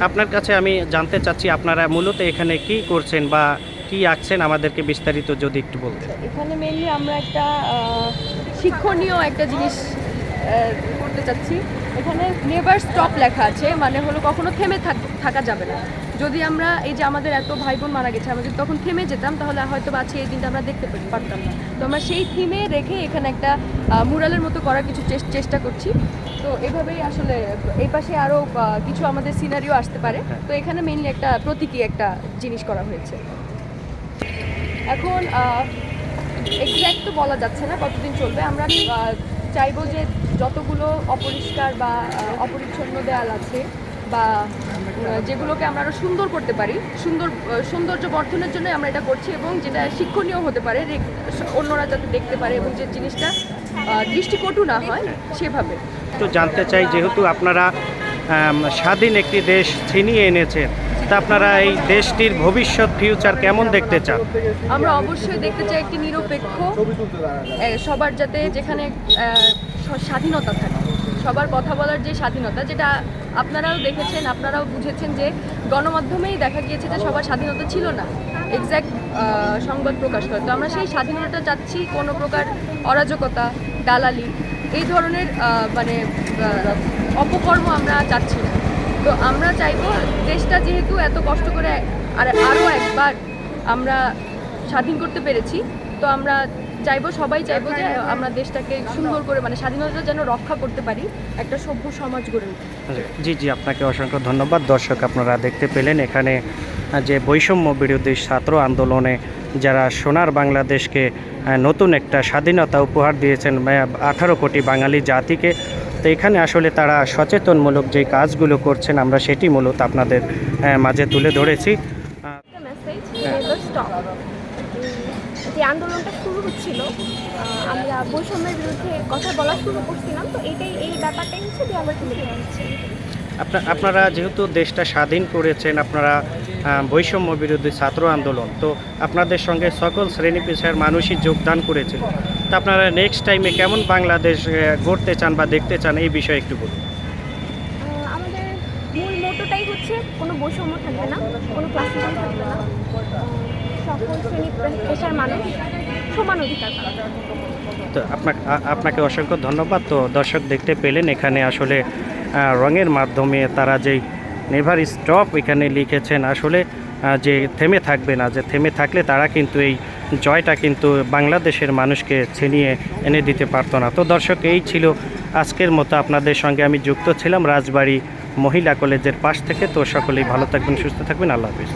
আপনার কাছে আমি জানতে চাচ্ছি, আপনারা মূলত এখানে কি করছেন বা কি আঁকছেন? আমাদেরকে বিস্তারিত যদি একটু বলতেন। এখানে মেনলি আমরা একটা শিক্ষণীয় একটা জিনিস করতে চাচ্ছি। এখানে নেভার স্টপ লেখা আছে মানে হলো কখনো থেমে থাক- যাবে না। যদি আমরা এই যে আমাদের এত ভাই বোন মারা গেছে, আমরা যদি তখন থেমে যেতাম, তাহলে হয়তো আজকে এই দিনটা আমরা দেখতে পারতাম না। তো আমরা সেই থিমে রেখে এখানে একটা মুরালের মতো করার কিছু চেষ্টা করছি। তো এভাবেই আসলে এই পাশে আরও কিছু আমাদের সিনারিও আসতে পারে। তো এখানে মেনলি একটা প্রতীকী একটা জিনিস করা হয়েছে। এখন এক্স্যাক্ট তো বলা যাচ্ছে না কতদিন চলবে। আমরা চাইব যে যতগুলো অপরিষ্কার বা অপরিচ্ছন্ন দেয়াল আছে বা যেগুলোকে আমরা আরও সুন্দর করতে পারি সুন্দর সৌন্দর্য বর্ধনের জন্য আমরা এটা করছি এবং যেটা শিক্ষণীয় হতে পারে অন্যরা যাতে দেখতে পারে এবং যে জিনিসটা দৃষ্টিকটু না হয় সেভাবে। তো জানতে চাই যেহেতু আপনারা স্বাধীন একটি দেশ ছিনিয়ে এনেছেন তা আপনারা এই দেশটির ভবিষ্যৎ ফিউচার কেমন দেখতে চান? আমরা অবশ্যই দেখতে চাই একটি নিরপেক্ষ সবার যাতে যেখানে স্বাধীনতা থাকে। সবার কথা বলার যে স্বাধীনতা, যেটা আপনারাও দেখেছেন, আপনারাও বুঝেছেন যে গণমাধ্যমেই দেখা গিয়েছে যে সবার স্বাধীনতা ছিল না। এক্স্যাক্ট সংবাদ প্রকাশ করে। তো আমরা সেই স্বাধীনতা চাচ্ছি কোনো প্রকার অরাজকতা, দালালি, এই ধরনের মানে অপকর্ম আমরা চাচ্ছি না। তো আমরা চাইব দেশটা যেহেতু এত কষ্ট করে আর আরও একবার আমরা স্বাধীন করতে পেরেছি, তো আমরা চাইব সবাই চাইব যে আমরা দেশটাকে সুন্দর করে মানে স্বাধীনতা যেন রক্ষা করতে পারি একটা সভ্য সমাজ গড়ে উঠি। জি জি আপনাকে অসংখ্য ধন্যবাদ। দর্শক আপনারা দেখতে পেলেন এখানে যে বৈষম্য বিরোধী ছাত্র আন্দোলনে যারা সোনার বাংলাদেশকে নতুন একটা স্বাধীনতা উপহার দিয়েছেন আঠারো কোটি বাঙালি জাতিকে তো এখানে আসলে তারা সচেতনমূলক যে কাজগুলো করছেন আমরা সেটি মূলত আপনাদের মাঝে তুলে ধরেছি আহ, একটা মেসেজ নেভার স্টপ যে আন্দোলনটা শুরু হচ্ছিল আমরা বৈষম্যের বিরুদ্ধে কথা বলা শুরু করছিলাম তো এটাই এই ব্যাপারটাই হচ্ছে যে আমরা তুলে ধরছি আপনা- আপনারা যেহেতু দেশটা স্বাধীন করেছেন আপনারা বৈষম্য বিরোধী ছাত্র আন্দোলন তো আপনাদের সঙ্গে সকল শ্রেণি পেশার মানুষই যোগদান করেছে তো আপনারা নেক্সট টাইমে কেমন বাংলাদেশ গড়তে চান বা দেখতে চান এই বিষয়ে একটু বলুন। আমাদের মূল মোটোটাই হচ্ছে কোনো বৈষম্য থাকবে না কোনো ক্লাসিজম থাকবে না। পেশার মানুষ, সমান অধিকার তো আপনাকে আপনাকে অসংখ্য ধন্যবাদ। তো দর্শক দেখতে পেলেন, এখানে আসলে রঙের মাধ্যমে তারা যেই নেভার স্টপ এখানে লিখেছেন, আসলে যে থেমে থাকবে না, যে থেমে থাকলে তারা কিন্তু এই জয়টা কিন্তু বাংলাদেশের মানুষকে ছিনিয়ে এনে দিতে পারতো না। তো দর্শক, এই ছিল আজকের মতো। আপনাদের সঙ্গে আমি যুক্ত ছিলাম রাজবাড়ি মহিলা কলেজের পাশ থেকে। তো সকলেই ভালো থাকবেন, সুস্থ থাকবেন। আল্লাহ হাফিজ।